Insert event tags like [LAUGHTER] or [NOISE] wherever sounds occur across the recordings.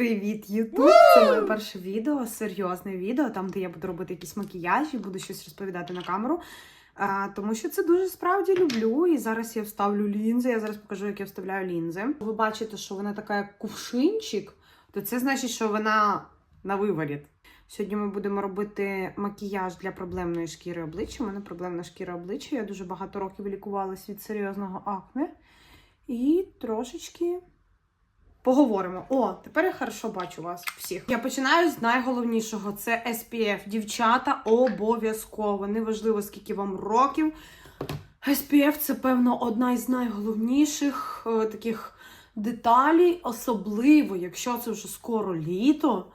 Привіт, Ютуб! Це моє перше відео, серйозне відео, там, де я буду робити якісь макіяжі, буду щось розповідати на камеру. А, тому що це дуже справді люблю. І зараз я вставлю лінзи. Я зараз покажу, як я вставляю лінзи. Ви бачите, що вона така як кувшинчик, то це значить, що вона на виворіт. Сьогодні ми будемо робити макіяж для проблемної шкіри обличчя. У мене проблемна шкіра обличчя. Я дуже багато років лікувалась від серйозного акне. І трошечки Поговоримо. О, тепер я хорошо бачу вас всіх. Я починаю з найголовнішого: це SPF. Дівчата, обов'язково. Неважливо, скільки вам років. SPF це, певно, одна із найголовніших е, таких деталей, особливо, якщо це вже скоро літо.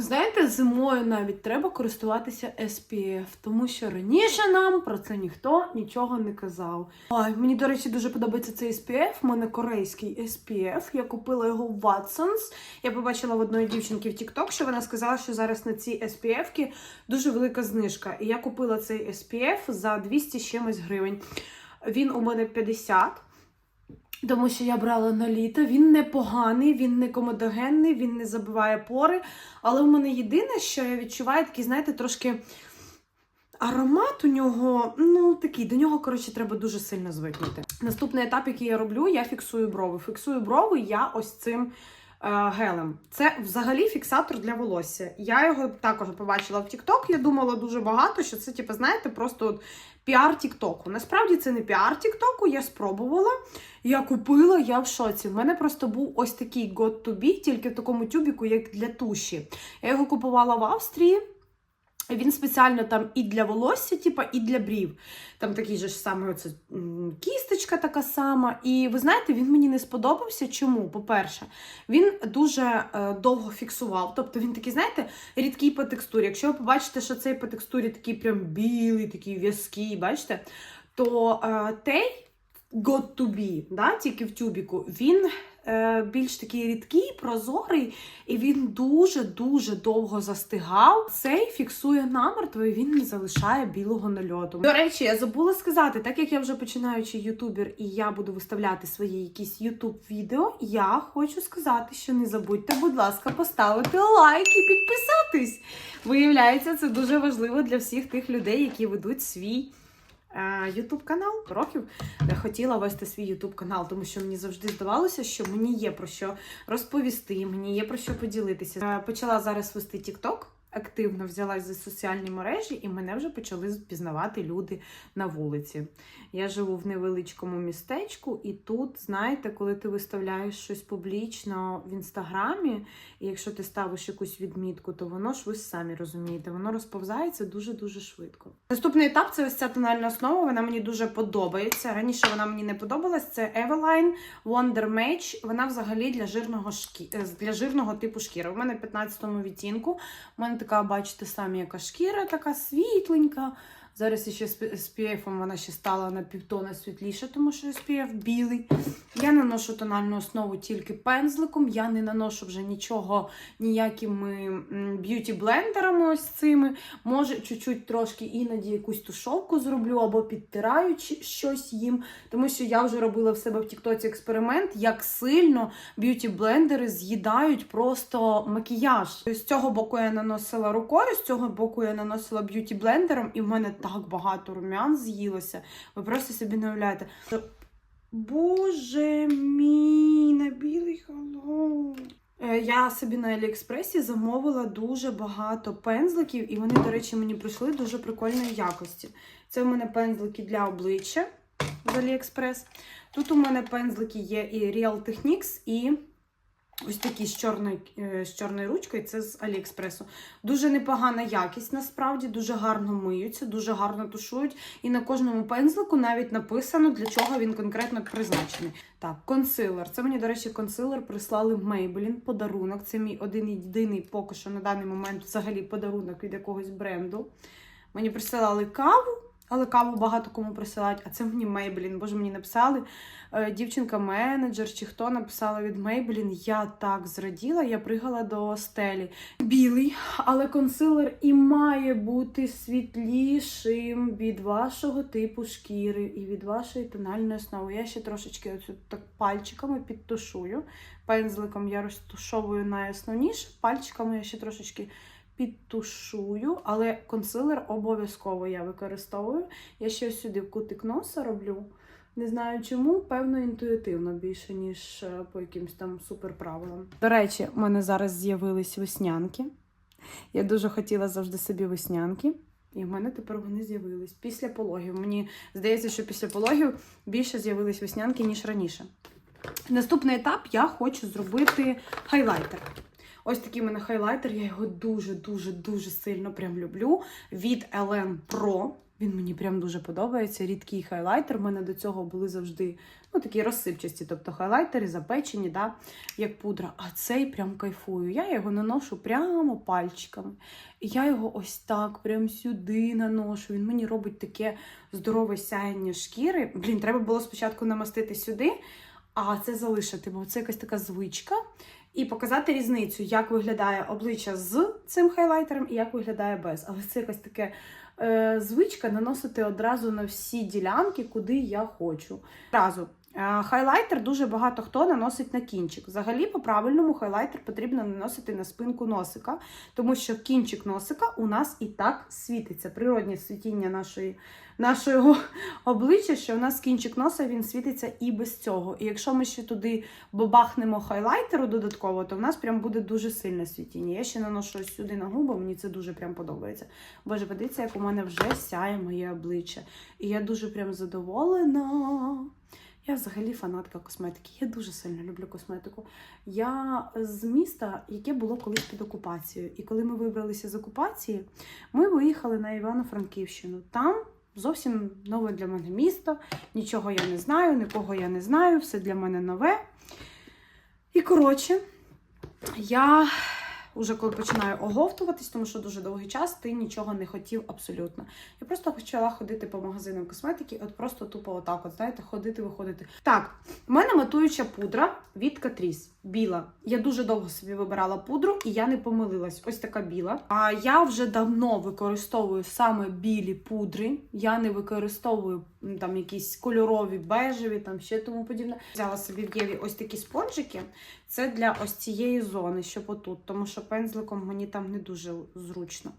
Знаєте, зимою навіть треба користуватися SPF, тому що раніше нам про це ніхто нічого не казав. Ой, мені, до речі, дуже подобається цей SPF. У мене корейський SPF. Я купила його в Watsons. Я побачила в одної дівчинки в TikTok, що вона сказала, що зараз на ці SPF дуже велика знижка. І я купила цей SPF за 200 з чимось гривень. Він у мене 50. Тому що я брала на літо, він непоганий, він не комодогенний, він не забиває пори. Але в мене єдине, що я відчуваю, такий, знаєте, трошки аромат у нього, ну такий, до нього, коротше, треба дуже сильно звикнути. Наступний етап, який я роблю, я фіксую брови. Фіксую брови я ось цим е, гелем. Це взагалі фіксатор для волосся. Я його також побачила в TikTok, Я думала дуже багато, що це, типу, знаєте, просто от піар Тіктоку. Насправді це не піар Тіктоку, я спробувала. Я купила, я в шоці. В мене просто був ось такий God to be, тільки в такому тюбіку, як для туші. Я його купувала в Австрії. Він спеціально там і для волосся, типа, і для брів. Там такий же ж самий оце, кісточка така сама. І ви знаєте, він мені не сподобався. Чому? По-перше, він дуже е, довго фіксував. Тобто він такий, знаєте, рідкий по текстурі. Якщо ви побачите, що цей по текстурі такий прям білий, такий в'язкий, бачите, то е, той God to be, да, тільки в тюбіку, він більш такий рідкий, прозорий, і він дуже-дуже довго застигав. Цей фіксує намертво і він не залишає білого нальоту. До речі, я забула сказати, так як я вже починаючий ютубер і я буду виставляти свої якісь ютуб відео, я хочу сказати, що не забудьте, будь ласка, поставити лайк і підписатись. Виявляється, це дуже важливо для всіх тих людей, які ведуть свій. Ютуб канал років я хотіла вести свій Ютуб канал, тому що мені завжди здавалося, що мені є про що розповісти, мені є про що поділитися. Е, Почала зараз вести TikTok, активно взялась за соціальні мережі, і мене вже почали пізнавати люди на вулиці. Я живу в невеличкому містечку, і тут, знаєте, коли ти виставляєш щось публічно в інстаграмі, і якщо ти ставиш якусь відмітку, то воно ж ви самі розумієте, воно розповзається дуже-дуже швидко. Наступний етап це ось ця тональна основа. Вона мені дуже подобається. Раніше вона мені не подобалась. Це Eveline Wonder Match. Вона взагалі для жирного шкі... е, для жирного типу шкіри. У мене в 15-му відтінку. У мене така, бачите, самі яка шкіра, така світленька. Зараз ще з SPF вона ще стала на півтона світліша, тому що SPF білий. Я наношу тональну основу тільки пензликом. Я не наношу вже нічого ніякими б'юті-блендерами ось цими. Може, чуть-чуть трошки іноді якусь тушовку зроблю або підтираю щось їм. Тому що я вже робила в себе в Тіктоці експеримент, як сильно б'юті-блендери з'їдають просто макіяж. З цього боку я наносила рукою, з цього боку я наносила б'юті-блендером, і в мене так багато рум'ян з'їлося. Ви просто собі не уявляєте. Боже мій, на білий халат. Е, Я собі на Аліекспресі замовила дуже багато пензликів, і вони, до речі, мені прийшли дуже прикольної якості. Це у мене пензлики для обличчя з Аліекспрес. Тут у мене пензлики є і Real Techniques, і ось такі з чорною, е, з чорною ручкою, це з Аліекспресу. Дуже непогана якість, насправді, дуже гарно миються, дуже гарно тушують. І на кожному пензлику навіть написано, для чого він конкретно призначений. Так, консилер. Це мені, до речі, консилер прислали Maybelline, подарунок. Це мій один єдиний поки що на даний момент взагалі подарунок від якогось бренду. Мені присилали каву. Але каву багато кому присилають, а це мені Maybelline. Боже, мені написали е, дівчинка-менеджер чи хто написала від Maybelline. Я так зраділа, я пригала до стелі. Білий, але консилер і має бути світлішим від вашого типу шкіри і від вашої тональної основи. Я ще трошечки оцю так пальчиками підтушую. Пензликом я розтушовую найосновніше, пальчиками я ще трошечки підтушую, але консилер обов'язково я використовую. Я ще сюди в кутик носа роблю. Не знаю чому, певно, інтуїтивно більше, ніж е, по якимсь там суперправилам. До речі, в мене зараз з'явились веснянки. Я дуже хотіла завжди собі веснянки. І в мене тепер вони з'явились після пологів. Мені здається, що після пологів більше з'явились веснянки, ніж раніше. Наступний етап я хочу зробити хайлайтер. Ось такий мене хайлайтер, я його дуже-дуже-дуже сильно прям люблю. Від LM Pro. Він мені прям дуже подобається. Рідкий хайлайтер. У мене до цього були завжди ну, такі розсипчасті, тобто хайлайтери запечені, да, як пудра. А цей прям кайфую. Я його наношу прямо пальчиками. І я його ось так, прям сюди наношу. Він мені робить таке здорове сяєння шкіри. Блін, треба було спочатку намастити сюди, а це залишити, бо це якась така звичка. І показати різницю, як виглядає обличчя з цим хайлайтером і як виглядає без. Але це якась таке е, звичка наносити одразу на всі ділянки, куди я хочу. Одразу. Е, Хайлайтер дуже багато хто наносить на кінчик. Взагалі, по-правильному, хайлайтер потрібно наносити на спинку носика, тому що кінчик носика у нас і так світиться. Природнє світіння нашої, нашого [LAUGHS] обличчя, що у нас кінчик носа він світиться і без цього. І якщо ми ще туди бабахнемо хайлайтеру додатково, то в нас прям буде дуже сильне світіння. Я ще наношу ось сюди на губи, мені це дуже прям подобається. Боже, подивіться, як у мене вже сяє моє обличчя. І я дуже прям задоволена. Я взагалі фанатка косметики. Я дуже сильно люблю косметику. Я з міста, яке було колись під окупацією. І коли ми вибралися з окупації, ми виїхали на Івано-Франківщину. Там зовсім нове для мене місто. Нічого я не знаю, нікого я не знаю, все для мене нове. І коротше, я вже коли починаю оговтуватись, тому що дуже довгий час ти нічого не хотів абсолютно. Я просто почала ходити по магазинам косметики, от просто тупо отак, от знаєте, ходити, виходити. Так, у мене матуюча пудра від Catrice, біла. Я дуже довго собі вибирала пудру, і я не помилилась. Ось така біла. А я вже давно використовую саме білі пудри. Я не використовую там якісь кольорові, бежеві, там ще тому подібне. Взяла собі в Єві ось такі спонжики. Це для ось цієї зони, щоб отут, тому що пензликом мені там не дуже зручно.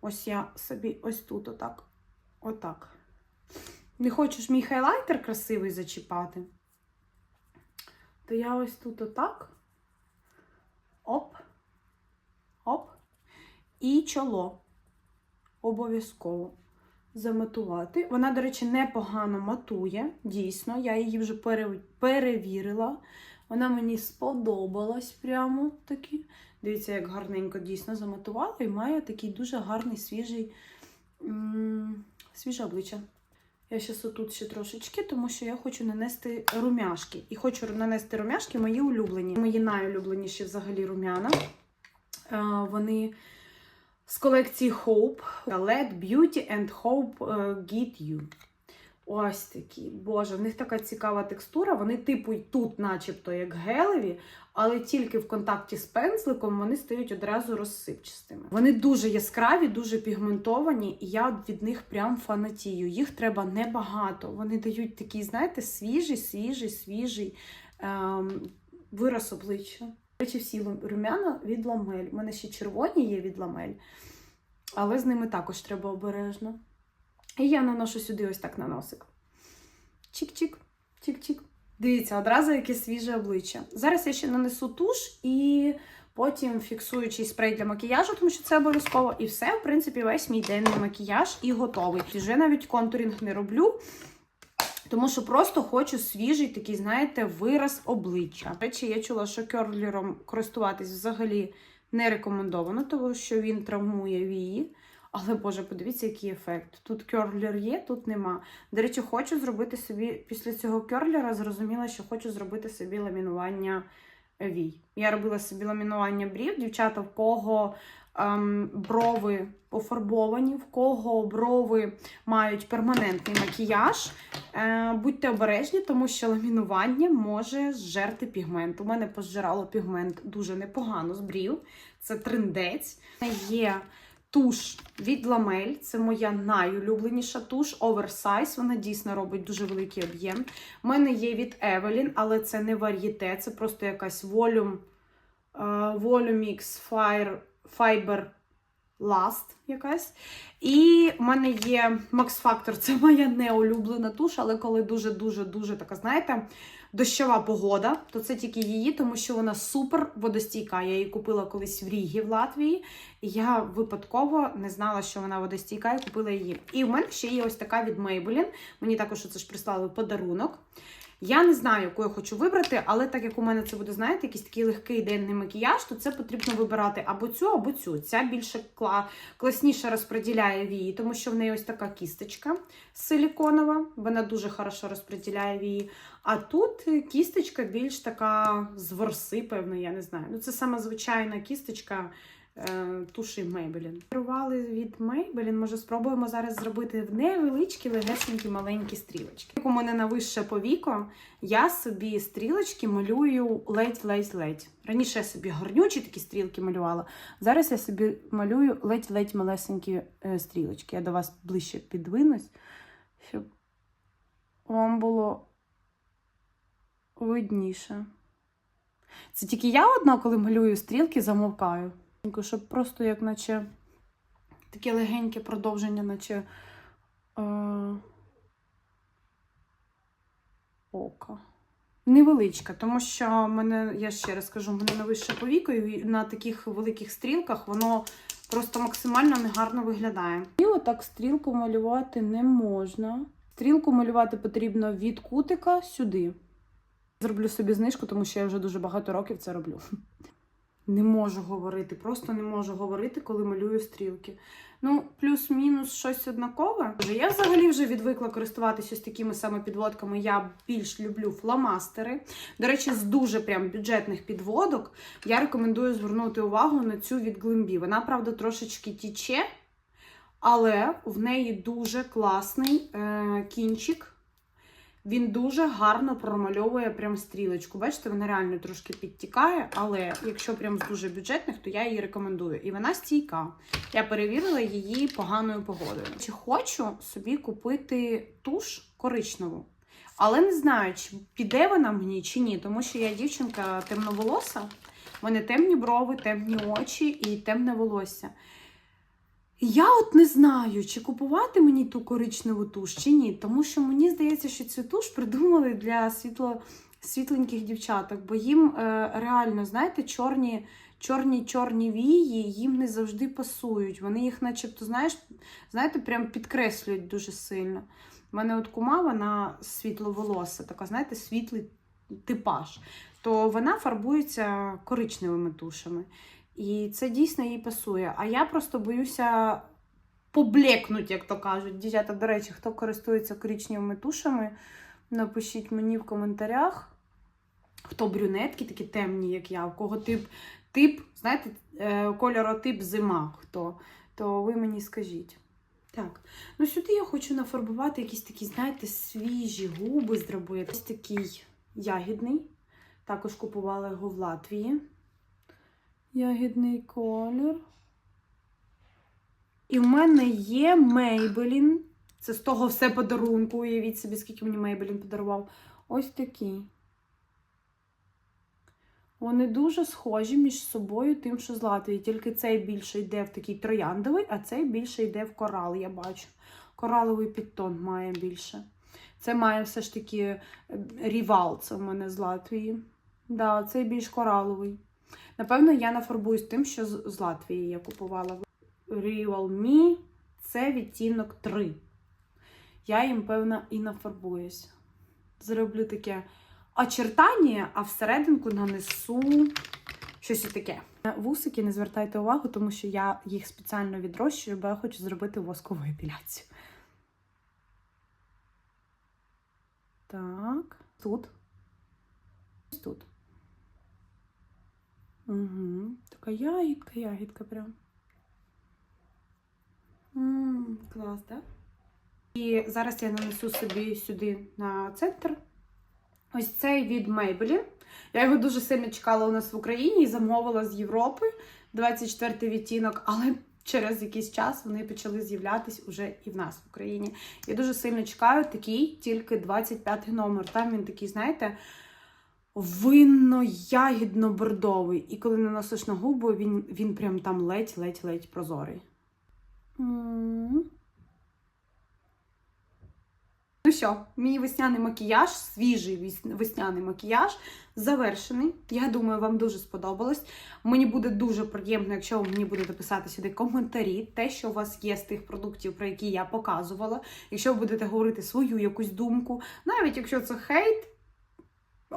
Ось я собі ось тут, отак. Отак. Не хочу мій хайлайтер красивий зачіпати. То я ось тут отак. Оп. Оп. І чоло. Обов'язково заматувати. Вона, до речі, непогано матує. Дійсно, я її вже перевірила. Вона мені сподобалась прямо таки. Дивіться, як гарненько дійсно заматувала і має такий дуже гарний свіжий, свіже обличчя. Я зараз отут ще трошечки, тому що я хочу нанести румяшки. І хочу нанести румяшки мої улюблені. Мої найулюбленіші взагалі румяна. Е, Вони з колекції Hope. Let Beauty and Hope е, Get You. Ось такі. Боже, в них така цікава текстура. Вони, типу, тут, начебто, як гелеві, але тільки в контакті з пензликом вони стають одразу розсипчастими. Вони дуже яскраві, дуже пігментовані, і я від них прям фанатію. Їх треба небагато. Вони дають такий, знаєте, свіжий, свіжий, свіжий ем, вираз обличчя. Речі, всі румяна від ламель. У мене ще червоні є від ламель, але з ними також треба обережно. І я наношу сюди ось так на носик. Чик-чик, чик-чик. Дивіться, одразу яке свіже обличчя. Зараз я ще нанесу туш і потім фіксуючий спрей для макіяжу, тому що це обов'язково. І все, в принципі, весь мій денний макіяж і готовий. Вже навіть контурінг не роблю. Тому що просто хочу свіжий такий, знаєте, вираз обличчя. До речі, я чула, що керлером користуватись взагалі не рекомендовано, тому що він травмує вії. Але Боже, подивіться, який ефект. Тут керлер є, тут нема. До речі, хочу зробити собі після цього керлера, зрозуміла, що хочу зробити собі ламінування вій. Я робила собі ламінування брів. Дівчата, в кого брови пофарбовані, в кого брови мають перманентний макіяж. Е, будьте обережні, тому що ламінування може зжерти пігмент. У мене позжирало пігмент дуже непогано з брів. Це триндець. Є туш від Ламель. Це моя найулюбленіша туш Oversize. Вона дійсно робить дуже великий об'єм. У мене є від Evelyn, але це не вар'єте, це просто якась Volume, е, Volumix Fire, Fiber Last якась. І в мене є Max Factor, це моя неулюблена туш, але коли дуже-дуже-дуже така, знаєте, дощова погода, то це тільки її, тому що вона супер водостійка. Я її купила колись в Рігі в Латвії. І я випадково не знала, що вона водостійка, і купила її. І в мене ще є ось така від Maybelline. Мені також це ж прислали подарунок. Я не знаю, яку я хочу вибрати, але так як у мене це буде, знаєте, якийсь такий легкий денний макіяж, то це потрібно вибирати або цю, або цю. Ця більше кла... класніше розподіляє вії, тому що в неї ось така кісточка силіконова, вона дуже хорошо розподіляє вії. А тут кісточка більш така з ворси, певно, я не знаю. Ну, це саме звичайна кісточка туші Maybelline. Керували від Maybelline, може спробуємо зараз зробити в невеличкі, легесенькі, маленькі стрілочки. Як у мене на вище повіко, я собі стрілочки малюю ледь-ледь-ледь. Раніше я собі гарнючі такі стрілки малювала. Зараз я собі малюю ледь-ледь малесенькі е, стрілочки. Я до вас ближче підвинусь, щоб вам було видніше. Це тільки я одна, коли малюю стрілки, замовкаю. Щоб просто як наче таке легеньке продовження, наче е, ока. Невеличка, тому що мене, я ще раз кажу, мене на вище повіко, і на таких великих стрілках воно просто максимально негарно виглядає. І отак стрілку малювати не можна. Стрілку малювати потрібно від кутика сюди. Зроблю собі знижку, тому що я вже дуже багато років це роблю. Не можу говорити, просто не можу говорити, коли малюю стрілки. Ну, плюс-мінус щось однакове. Я взагалі вже відвикла користуватися ось такими саме підводками. Я більш люблю фломастери. До речі, з дуже прям бюджетних підводок я рекомендую звернути увагу на цю від Глимбі. Вона, правда, трошечки тіче, але в неї дуже класний е- кінчик. Він дуже гарно промальовує прям стрілочку. Бачите, вона реально трошки підтікає, але якщо прям з дуже бюджетних, то я її рекомендую. І вона стійка. Я перевірила її поганою погодою. Чи хочу собі купити туш коричневу, але не знаю, чи піде вона мені чи ні, тому що я дівчинка темноволоса, в мене темні брови, темні очі і темне волосся. Я от не знаю, чи купувати мені ту коричневу туш, чи ні. Тому що мені здається, що цю туш придумали для світло, світленьких дівчаток, бо їм е, реально, знаєте, чорні чорні чорні вії їм не завжди пасують. Вони їх, начебто, знаєш, знаєте, прям підкреслюють дуже сильно. У мене от кума, вона світловолоса, така, знаєте, світлий типаж. То вона фарбується коричневими тушами. І це дійсно їй пасує. А я просто боюся поблекнуть, як то кажуть. Дівчата, до речі, хто користується коричневими тушами, напишіть мені в коментарях. Хто брюнетки, такі темні, як я, у кого тип, тип, знаєте, е, кольоротип зима, хто, то ви мені скажіть. Так, ну сюди я хочу нафарбувати якісь такі, знаєте, свіжі губи зробити. Ось такий ягідний. Також купувала його в Латвії ягідний колір. І в мене є Maybelline. Це з того все подарунку. Уявіть собі, скільки мені Maybelline подарував. Ось такі. Вони дуже схожі між собою, тим, що з Латвії. Тільки цей більше йде в такий трояндовий, а цей більше йде в корал, я бачу. Кораловий підтон має більше. Це має все ж таки рівал, це в мене з Латвії. Да, цей більш кораловий. Напевно, я нафарбуюсь тим, що з, Латвії я купувала Real Me. Це відтінок 3. Я їм, певно, і нафарбуюсь. Зроблю таке очертання, а всерединку нанесу щось таке. Вусики не звертайте увагу, тому що я їх спеціально відрощую, бо я хочу зробити воскову епіляцію. Так, тут. Тут. Угу. Така ягідка, ягідка прям. М, Клас, так? І зараз я нанесу собі сюди на центр. Ось цей від Maybelline. Я його дуже сильно чекала у нас в Україні і замовила з Європи 24 відтінок, але через якийсь час вони почали з'являтись уже і в нас в Україні. Я дуже сильно чекаю такий, тільки 25 номер. Там він такий, знаєте, винно-ягідно-бордовий. І коли наносиш на губи, він, він прям там ледь-ледь-ледь прозорий. Ну що, мій весняний макіяж, свіжий весняний макіяж завершений. Я думаю, вам дуже сподобалось. Мені буде дуже приємно, якщо ви мені будете писати сюди коментарі, те, що у вас є з тих продуктів, про які я показувала. Якщо ви будете говорити свою якусь думку, навіть якщо це хейт,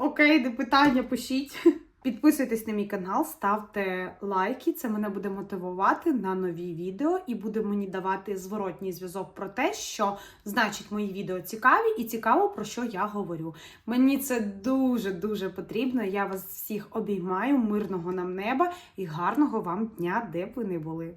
окей, не питання, пишіть. [LAUGHS] Підписуйтесь на мій канал, ставте лайки. Це мене буде мотивувати на нові відео і буде мені давати зворотній зв'язок про те, що значить мої відео цікаві і цікаво про що я говорю. Мені це дуже дуже потрібно. Я вас всіх обіймаю, мирного нам неба і гарного вам дня, де б ви не були.